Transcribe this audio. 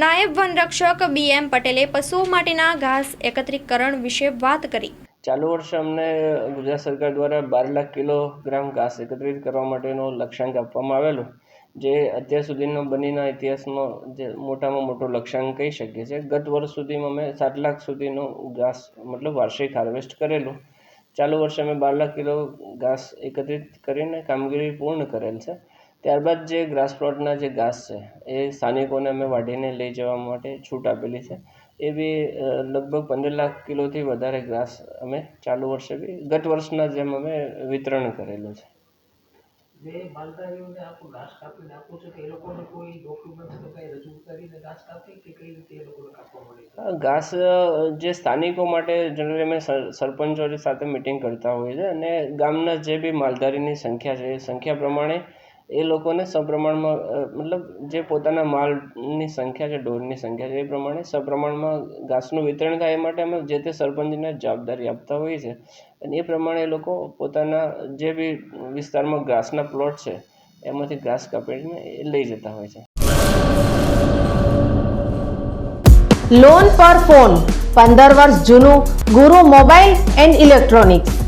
નાયબ વનરક્ષક બી એમ પટેલે પશુઓ માટેના ઘાસ એકત્રીકરણ વિશે વાત કરી. ચાલુ વર્ષે અમને ગુજરાત સરકાર દ્વારા બાર લાખ કિલોગ્રામ ઘાસ એકત્રિત કરવા માટેનો લક્ષ્યાંક આપવામાં આવેલો, જે અત્યાર સુધીનો બનીના ઇતિહાસનો જે મોટામાં મોટો લક્ષ્યાંક કહી શકીએ છીએ. ગત વર્ષ સુધીમાં અમે સાત લાખ સુધીનો ઘાસ મતલબ વાર્ષિક હાર્વેસ્ટ કરેલું. ચાલુ વર્ષે અમે બાર લાખ કિલો ઘાસ એકત્રિત કરીને કામગીરી પૂર્ણ કરેલ છે. ત્યારબાદ જે ગ્રાસ પ્લોટના જે ઘાસ છે એ સ્થાનિકોને અમે વાઢીને લઈ જવા માટે છૂટ આપેલી છે. એ બી લગભગ પંદર લાખ કિલોથી વધારે ઘાસ અમે ચાલુ વર્ષે બી ગત વર્ષના જેમ અમે વિતરણ કરેલું છે. જે માલધારીઓને આપો ઘાસ કાપીને આપો છો કે એ લોકોને કોઈ ડોક્યુમેન્ટ કે કંઈ રજૂ કરીને ઘાસ કાપી કે કઈ રીતે એ લોકોને કાપવા મળે ઘાસ જે સ્થાનિકો માટે જનરલી અમે સર- સરપંચોની સાથે મિટિંગ કરતા હોઈએ છીએ અને ગામના જે બી માલધારીની સંખ્યા છે એ સંખ્યા પ્રમાણે એ લોકોને સપ્રમાણમાં મતલબ જે પોતાના માલની સંખ્યા છે, ઢોરની સંખ્યા છે એ પ્રમાણે સપ્રમાણમાં ઘાસનું વિતરણ થાય એ માટે અમે જે તે સરપંચને જવાબદારી આપતા હોઈએ છીએ. અને એ પ્રમાણે એ લોકો પોતાના જે બી વિસ્તારમાં ઘાસના પ્લોટ છે, એમાંથી ઘાસ કાપીને એ લઈ જતા હોય છે. લોન પર ફોન પંદર વર્ષ જૂનું, ગુરુ મોબાઈલ એન્ડ ઇલેક્ટ્રોનિક્સ.